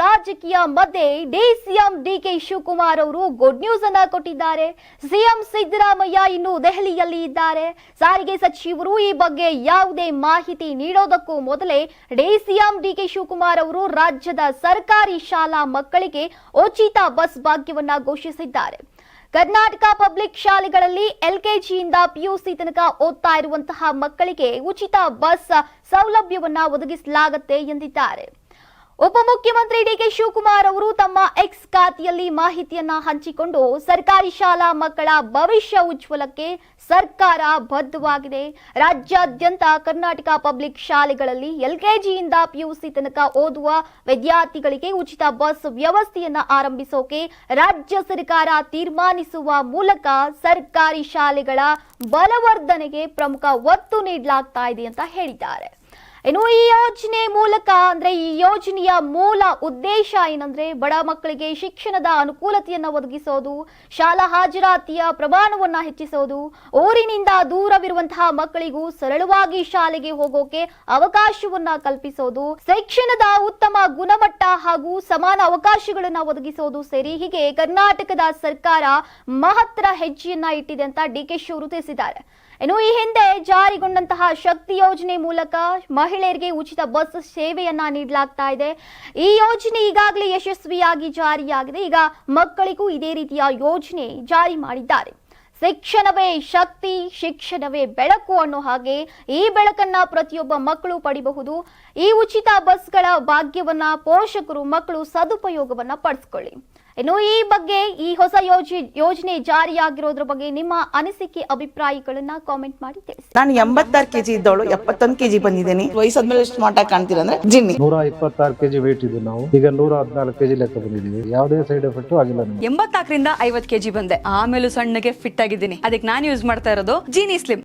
ರಾಜಕೀಯ ಮಧ್ಯೆ D DCM DK Shivakumar ಅವರು ಗುಡ್ ನ್ಯೂಸ್ ಅನ್ನ ಕೊಟ್ಟಿದ್ದಾರೆ. ಸಿಎಂ ಸಿದ್ದರಾಮಯ್ಯ ಇನ್ನು ದೆಹಲಿಯಲ್ಲಿ ಇದ್ದಾರೆ. ಸಾರಿಗೆ ಸಚಿವರು ಈ ಬಗ್ಗೆ ಯಾವುದೇ ಮಾಹಿತಿ ನೀಡೋದಕ್ಕೂ ಮೊದಲೇ ಡಿ ಡಿಸಿಎಂ ಡಿಕೆ ಶಿವಕುಮಾರ್ ಅವರು ರಾಜ್ಯದ ಸರ್ಕಾರಿ ಶಾಲಾ ಮಕ್ಕಳಿಗೆ ಉಚಿತ ಬಸ್ ಭಾಗ್ಯವನ್ನ ಘೋಷಿಸಿದ್ದಾರೆ. ಕರ್ನಾಟಕ ಪಬ್ಲಿಕ್ ಶಾಲೆಗಳಲ್ಲಿ ಎಲ್ಕೆಜಿಯಿಂದ ಪಿಯುಸಿ ತನಕ ಓದ್ತಾ ಇರುವಂತಹ ಮಕ್ಕಳಿಗೆ ಉಚಿತ ಬಸ್ ಸೌಲಭ್ಯವನ್ನ ಒದಗಿಸಲಾಗುತ್ತೆ ಎಂದಿದ್ದಾರೆ. ಉಪಮುಖ್ಯಮಂತ್ರಿ ಡಿಕೆ ಶಿವಕುಮಾರ್ ಅವರು ತಮ್ಮ ಎಕ್ಸ್ ಖಾತೆಯಲ್ಲಿ ಮಾಹಿತಿಯನ್ನ ಹಂಚಿಕೊಂಡು ಸರ್ಕಾರಿ ಶಾಲಾ ಮಕ್ಕಳ ಭವಿಷ್ಯ ಉಜ್ವಲಕ್ಕೆ ಸರ್ಕಾರ ಬದ್ಧವಾಗಿದೆ. ರಾಜ್ಯಾದ್ಯಂತ ಕರ್ನಾಟಕ ಪಬ್ಲಿಕ್ ಶಾಲೆಗಳಲ್ಲಿ ಎಲ್ಕೆಜಿಯಿಂದ ಪಿಯುಸಿ ತನಕ ಓದುವ ವಿದ್ಯಾರ್ಥಿಗಳಿಗೆ ಉಚಿತ ಬಸ್ ವ್ಯವಸ್ಥೆಯನ್ನ ಆರಂಭಿಸೋಕೆ ರಾಜ್ಯ ಸರ್ಕಾರ ತೀರ್ಮಾನಿಸುವ ಮೂಲಕ ಸರ್ಕಾರಿ ಶಾಲೆಗಳ ಬಲವರ್ಧನೆಗೆ ಪ್ರಮುಖ ಒತ್ತು ನೀಡಲಾಗ್ತಾ ಇದೆ ಅಂತ ಹೇಳಿದ್ದಾರೆ. ಇನ್ನು ಈ ಯೋಜನೆ ಮೂಲಕ ಅಂದ್ರೆ ಈ ಯೋಜನೆಯ ಮೂಲ ಉದ್ದೇಶ ಏನಂದ್ರೆ ಬಡ ಮಕ್ಕಳಿಗೆ ಶಿಕ್ಷಣದ ಅನುಕೂಲತೆಯನ್ನ ಒದಗಿಸೋದು, ಶಾಲಾ ಹಾಜರಾತಿಯ ಪ್ರಮಾಣವನ್ನ ಹೆಚ್ಚಿಸೋದು, ಊರಿನಿಂದ ದೂರವಿರುವಂತಹ ಮಕ್ಕಳಿಗೂ ಸರಳವಾಗಿ ಶಾಲೆಗೆ ಹೋಗೋಕೆ ಅವಕಾಶವನ್ನ ಕಲ್ಪಿಸೋದು, ಶಿಕ್ಷಣದ ಉತ್ತಮ ಗುಣಮಟ್ಟ ಹಾಗೂ ಸಮಾನ ಅವಕಾಶಗಳನ್ನ ಒದಗಿಸೋದು ಸೇರಿ ಹೀಗೆ ಕರ್ನಾಟಕದ ಸರ್ಕಾರ ಮಹತ್ತರ ಹೆಜ್ಜೆಯನ್ನ ಇಟ್ಟಿದೆ ಅಂತ ಡಿ ಕೆ ಶಿವರು ತಿಳಿಸಿದ್ದಾರೆ. ಇನ್ನು ಈ ಹಿಂದೆ ಜಾರಿಗೊಂಡಂತಹ ಶಕ್ತಿ ಯೋಜನೆ ಮೂಲಕ ಮಹಿಳೆಯರಿಗೆ ಉಚಿತ ಬಸ್ ಸೇವೆಯನ್ನ ನೀಡಲಾಗ್ತಾ ಇದೆ. ಈ ಯೋಜನೆ ಈಗಾಗಲೇ ಯಶಸ್ವಿಯಾಗಿ ಜಾರಿಯಾಗಿದೆ. ಈಗ ಮಕ್ಕಳಿಗೂ ಇದೇ ರೀತಿಯ ಯೋಜನೆ ಜಾರಿ ಮಾಡಿದ್ದಾರೆ. ಶಿಕ್ಷಣವೇ ಶಕ್ತಿ, ಶಿಕ್ಷಣವೇ ಬೆಳಕು ಅನ್ನೋ ಹಾಗೆ ಈ ಬೆಳಕನ್ನ ಪ್ರತಿಯೊಬ್ಬ ಮಕ್ಕಳು ಪಡಿಬಹುದು. ಈ ಉಚಿತ ಬಸ್ಗಳ ಭಾಗ್ಯವನ್ನ ಪೋಷಕರು, ಮಕ್ಕಳು ಸದುಪಯೋಗವನ್ನ ಪಡಿಸ್ಕೊಳ್ಳಿ. ಇನ್ನು ಈ ಬಗ್ಗೆ ಈ ಹೊಸ ಯೋಜನೆ ಯೋಜನೆ ಜಾರಿಯಾಗಿರೋದ್ರ ಬಗ್ಗೆ ನಿಮ್ಮ ಅನಿಸಿಕೆ ಅಭಿಪ್ರಾಯಗಳನ್ನ ಕಾಮೆಂಟ್ ಮಾಡಿ ತಿಳಿಸಿ. ನಾನು ಎಂಬತ್ತಾರು ಕೆಜಿ ಇದ್ದವಳು ಎಪ್ಪತ್ತೊಂದು ಕೆಜಿ ಬಂದಿದ್ದೀನಿ. ವಯಸ್ಸಾದ್ಮೇಲೆ ಸ್ಮಾರ್ಟ್ ಆಗಿ ಕಾಣ್ತೀರ ಅಂದ್ರೆ ಜಿನ್ನಿ. ನೂರ ಇಪ್ಪತ್ತಾರು ಕೆಜಿ ವೇಟ್ ಇದ್ದು ನಾವು. ಈಗ ನೂರ ಹದಿನಾಲ್ಕು ಕೆಜಿ ಲೆಕ್ಕ ಬಂದಿದ್ದೀವಿ. ಯಾವುದೇ ಸೈಡ್ ಎಫೆಕ್ಟ್ ಆಗಿಲ್ಲ ಎಂಬತ್ತಾಕರಿಂದ ಎಂಬತ್ನಾಲ್ಕರಿಂದ ಐವತ್ ಕೆಜಿ ಬಂದೆ. ಆಮೇಲೆ ಸಣ್ಣಗೆ ಫಿಟ್ ಆಗಿದ್ದೀನಿ. ಅದಕ್ಕೆ ನಾನು ಯೂಸ್ ಮಾಡ್ತಾ ಇರೋದು ಜೀನಿ ಸ್ಲಿಮ್